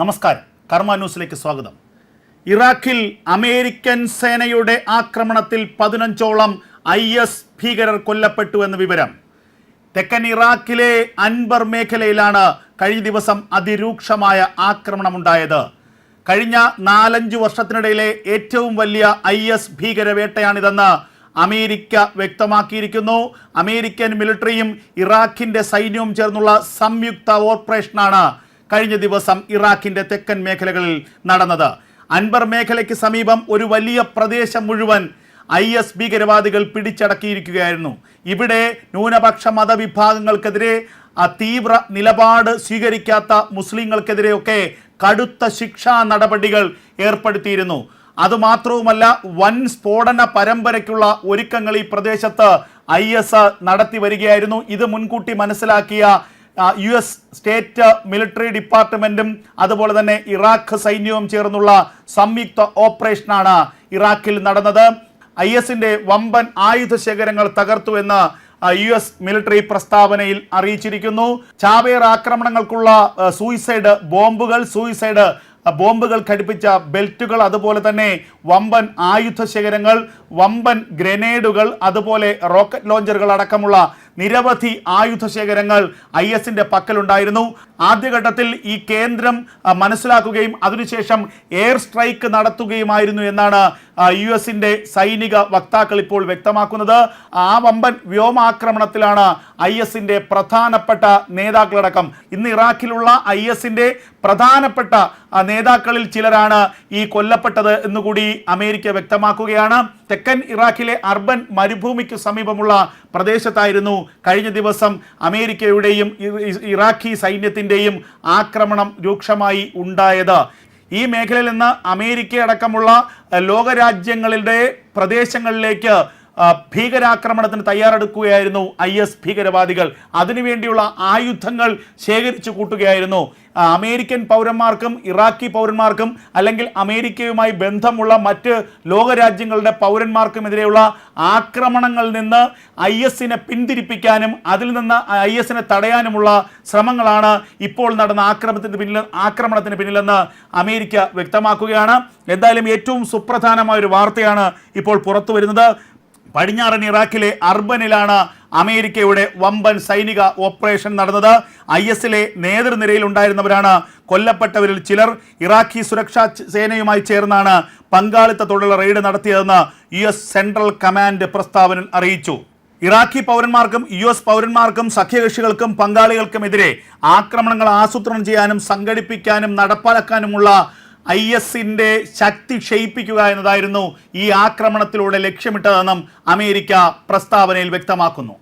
നമസ്കാരം. കർമ്മ ന്യൂസിലേക്ക് സ്വാഗതം. ഇറാഖിൽ അമേരിക്കൻ സേനയുടെ ആക്രമണത്തിൽ പതിനഞ്ചോളം ഐ എസ് ഭീകരർ കൊല്ലപ്പെട്ടു എന്ന വിവരം. തെക്കൻ ഇറാഖിലെ അൻബർ മേഖലയിലാണ് കഴിഞ്ഞ ദിവസം അതിരൂക്ഷമായ ആക്രമണമുണ്ടായത്. കഴിഞ്ഞ നാലഞ്ചു വർഷത്തിനിടയിലെ ഏറ്റവും വലിയ ഐ എസ് ഭീകരവേട്ടയാണിതെന്ന് അമേരിക്ക വ്യക്തമാക്കിയിരിക്കുന്നു. അമേരിക്കൻ മിലിറ്ററിയും ഇറാഖിന്റെ സൈന്യവും ചേർന്നുള്ള സംയുക്ത ഓപ്പറേഷനാണ് കഴിഞ്ഞ ദിവസം ഇറാഖിന്റെ തെക്കൻ മേഖലകളിൽ നടന്നത്. അൻബർ മേഖലയ്ക്ക് സമീപം ഒരു വലിയ പ്രദേശം മുഴുവൻ ഐ എസ് ഭീകരവാദികൾ പിടിച്ചടക്കിയിരിക്കുകയായിരുന്നു. ഇവിടെ ന്യൂനപക്ഷ മതവിഭാഗങ്ങൾക്കെതിരെ തീവ്ര നിലപാട് സ്വീകരിക്കാത്ത മുസ്ലിങ്ങൾക്കെതിരെയൊക്കെ കടുത്ത ശിക്ഷാ നടപടികൾ ഏർപ്പെടുത്തിയിരുന്നു. അതുമാത്രവുമല്ല വൻ സ്ഫോടന പരമ്പരയ്ക്കുള്ള ഒരുക്കങ്ങൾ ഈ പ്രദേശത്ത് ഐ എസ് നടത്തി വരികയായിരുന്നു. ഇത് മുൻകൂട്ടി മനസ്സിലാക്കിയ യു എസ് സ്റ്റേറ്റ് മിലിറ്ററി ഡിപ്പാർട്ട്മെന്റും അതുപോലെ തന്നെ ഇറാഖ് സൈന്യവും ചേർന്നുള്ള സംയുക്ത ഓപ്പറേഷനാണ് ഇറാഖിൽ നടന്നത്. ഐ എസിന്റെ വമ്പൻ ആയുധ ശേഖരങ്ങൾ തകർത്തു എന്ന് യു എസ് മിലിറ്ററി പ്രസ്താവനയിൽ അറിയിച്ചിരിക്കുന്നു. ചാവേർ ആക്രമണങ്ങൾക്കുള്ള സൂയിസൈഡ് ബോംബുകൾ സൂയിസൈഡ് ബോംബുകൾ ഘടിപ്പിച്ച ബെൽറ്റുകൾ അതുപോലെ തന്നെ വമ്പൻ ആയുധ ശേഖരങ്ങൾ വമ്പൻ ഗ്രനേഡുകൾ അതുപോലെ റോക്കറ്റ് ലോഞ്ചറുകൾ അടക്കമുള്ള നിരവധി ആയുധ ശേഖരങ്ങൾ ഐ എസിന്റെ പക്കലുണ്ടായിരുന്നു. ആദ്യഘട്ടത്തിൽ ഈ കേന്ദ്രം മനസ്സിലാക്കുകയും അതിനുശേഷം എയർ സ്ട്രൈക്ക് നടത്തുകയുമായിരുന്നു എന്നാണ് യു എസിന്റെ സൈനിക വക്താക്കൾ ഇപ്പോൾ വ്യക്തമാക്കുന്നത് ആ വമ്പൻ വ്യോമാക്രമണത്തിലാണ് ഐ എസിന്റെ പ്രധാനപ്പെട്ട നേതാക്കളടക്കം. ഇന്ന് ഇറാഖിലുള്ള ഐ എസിന്റെ പ്രധാനപ്പെട്ട നേതാക്കളിൽ ചിലരാണ് ഈ കൊല്ലപ്പെട്ടത് എന്നുകൂടി അമേരിക്ക വ്യക്തമാക്കുകയാണ്. തെക്കൻ ഇറാഖിലെ അർബൻ മരുഭൂമിക്ക് സമീപമുള്ള പ്രദേശത്തായിരുന്നു കഴിഞ്ഞ ദിവസം അമേരിക്കയുടെയും ഇറാഖി സൈന്യത്തിന്റെയും ആക്രമണം രൂക്ഷമായി ഉണ്ടായത്. ഈ മേഖലയിൽ നിന്ന് അമേരിക്ക അടക്കമുള്ള ലോകരാജ്യങ്ങളുടെ പ്രദേശങ്ങളിലേക്ക് ഭീകരാക്രമണത്തിന് തയ്യാറെടുക്കുകയായിരുന്നു ഐ എസ് ഭീകരവാദികൾ. അതിനുവേണ്ടിയുള്ള ആയുധങ്ങൾ ശേഖരിച്ചു കൂട്ടുകയായിരുന്നു. അമേരിക്കൻ പൗരന്മാർക്കും ഇറാഖി പൗരന്മാർക്കും അല്ലെങ്കിൽ അമേരിക്കയുമായി ബന്ധമുള്ള മറ്റ് ലോകരാജ്യങ്ങളുടെ പൗരന്മാർക്കുമെതിരെയുള്ള ആക്രമണങ്ങളിൽ നിന്ന് ഐ എസിനെ പിന്തിരിപ്പിക്കാനും അതിൽ നിന്ന് ഐ എസിനെ തടയാനുമുള്ള ശ്രമങ്ങളാണ് ഇപ്പോൾ നടന്ന ആക്രമണത്തിന് പിന്നിൽ ആക്രമണത്തിന് പിന്നിലെന്ന് അമേരിക്ക വ്യക്തമാക്കുകയാണ്. എന്തായാലും ഏറ്റവും സുപ്രധാനമായ ഒരു വാർത്തയാണ് ഇപ്പോൾ പുറത്തു വരുന്നത് പടിഞ്ഞാറൻ ഇറാഖിലെ അർബനിലാണ് അമേരിക്കയുടെ വമ്പൻ സൈനിക ഓപ്പറേഷൻ നടന്നത്. ഐ എസിലെ നേതൃനിരയിൽ ഉണ്ടായിരുന്നവരാണ് കൊല്ലപ്പെട്ടവരിൽ ചിലർ. ഇറാഖി സുരക്ഷാ സേനയുമായി ചേർന്നാണ് പങ്കാളിത്തത്തോടുള്ള റെയ്ഡ് നടത്തിയതെന്ന് യു എസ് സെൻട്രൽ കമാൻഡ് പ്രസ്താവനയിൽ അറിയിച്ചു. ഇറാഖി പൗരന്മാർക്കും യു എസ് പൗരന്മാർക്കും സഖ്യകക്ഷികൾക്കും പങ്കാളികൾക്കും പങ്കാളികൾക്കുമെതിരെ ആക്രമണങ്ങൾ ആസൂത്രണം ചെയ്യാനും സംഘടിപ്പിക്കാനും നടപ്പാക്കാനുമുള്ള ഐ എസിന്റെ ശക്തി ക്ഷയിപ്പിക്കുക എന്നതായിരുന്നു ഈ ആക്രമണത്തിലൂടെ ലക്ഷ്യമിട്ടതെന്നും അമേരിക്ക പ്രസ്താവനയിൽ വ്യക്തമാക്കുന്നു.